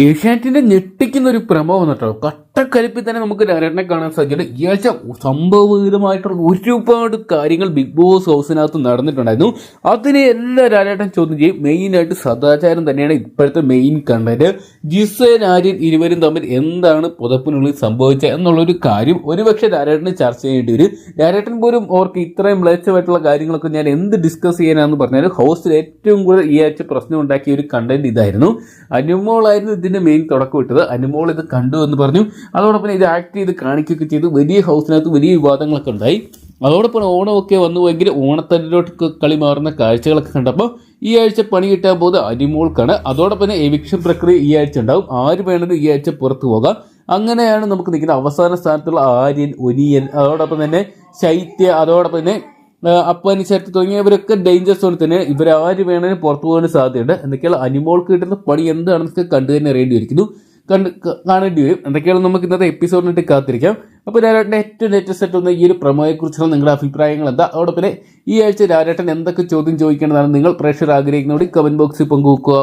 ഏഷ്യാനെറ്റിന്റെ ഞെട്ടിക്കുന്ന ഒരു പ്രമോ വന്നിട്ടോ കട്ടക്കലിപ്പിൽ തന്നെ നമുക്ക് ഡയറക്റ്റിനെ കാണാൻ സാധിച്ചിട്ടുണ്ട്. ഈ ആഴ്ച സംഭവവിധമായിട്ടുള്ള ഒരുപാട് കാര്യങ്ങൾ ബിഗ് ബോസ് ഹൗസിനകത്ത് നടന്നിട്ടുണ്ടായിരുന്നു. അതിനെ എല്ലാ രാരേട്ടൻ ചോദ്യം ചെയ്യും. മെയിനായിട്ട് സദാചാരം തന്നെയാണ് ഇപ്പോഴത്തെ മെയിൻ കണ്ടന്റ് ജിസേൻ ആര്യൻ ഇരുവരും തമ്മിൽ എന്താണ് പുതപ്പിനുള്ളിൽ സംഭവിച്ചത് എന്നുള്ളൊരു കാര്യം ഒരുപക്ഷെ രാരേട്ടന് ചർച്ച ചെയ്യേണ്ടി വരും. രാരേട്ടൻ പോലും ഓർക്ക് ഇത്രയും മ്ലേച്ഛമായിട്ടുള്ള കാര്യങ്ങളൊക്കെ ഞാൻ എന്ത് ഡിസ്കസ് ചെയ്യാനാന്ന് പറഞ്ഞാൽ ഹൗസിൽ ഏറ്റവും കൂടുതൽ ഈ ആഴ്ച പ്രശ്നം ഉണ്ടാക്കിയ ഒരു കണ്ടന്റ് ഇതായിരുന്നു. അനുമോളായിരുന്നു ഇതിന്റെ മെയിൻ തുടക്കം ഇട്ടത്. അനുമോൾ ഇത് കണ്ടു എന്ന് പറഞ്ഞു. അതോടൊപ്പം ഇത് ആക്ട് ചെയ്ത് കാണിക്കുകയൊക്കെ ചെയ്തു. വലിയ ഹൗസിനകത്ത് വലിയ വിവാദങ്ങളൊക്കെ ഉണ്ടായി. അതോടൊപ്പം ഓണമൊക്കെ വന്നു എങ്കിൽ ഓണത്തല്ലിലോട്ട് കളി മാറുന്ന കാഴ്ചകളൊക്കെ കണ്ടപ്പോൾ ഈ ആഴ്ച പണി കിട്ടാൻ പോകുന്നത് അനിമോൾക്കാണ് അതോടൊപ്പം തന്നെ എവിക്ഷൻ പ്രക്രിയ ഈ ആഴ്ച ഉണ്ടാവും. ആര് വേണമെങ്കിലും ഈ ആഴ്ച പുറത്തു പോകാം. അങ്ങനെയാണ് നമുക്ക് നിൽക്കുന്ന അവസാന സ്ഥാനത്തുള്ള ആര്യൻ ഒനിയൻ അതോടൊപ്പം തന്നെ ശൈത്യ അതോടൊപ്പം തന്നെ അപ്പാനി ശരത്ത് തുടങ്ങിയവരൊക്കെ ഡേഞ്ചർ സോണിൽ തന്നെ ഇവരാര് വേണമെങ്കിലും പുറത്തു പോകാൻ സാധ്യതയുണ്ട്. എന്തൊക്കെയാണ്? അനിമോൾക്ക് കിട്ടുന്ന പണി എന്താണെന്നൊക്കെ കണ്ടു തന്നെ അറിയേണ്ടി ഇരിക്കുന്നു. കണ്ട് കാണേണ്ടി വരും എന്തൊക്കെയാണ് നമുക്ക് ഇന്നത്തെ എപ്പിസോഡിനിട്ട് കാത്തിരിക്കാം. അപ്പോൾ രാജേട്ടൻ ഏറ്റവും ലേറ്റസ്റ്റ് ആയിട്ടുള്ള ഈ ഒരു പ്രമോയെ കുറിച്ചുള്ള നിങ്ങളുടെ അഭിപ്രായങ്ങൾ എന്താ? അതോടൊപ്പം ഈ ആഴ്ച രാജേട്ടൻ എന്തൊക്കെ ചോദ്യം ചോദിക്കേണ്ടതാണ് നിങ്ങൾ പ്രേക്ഷകർ ആഗ്രഹിക്കുന്നതോടെ കമന്റ് ബോക്സിൽ പങ്കുവെക്കുക.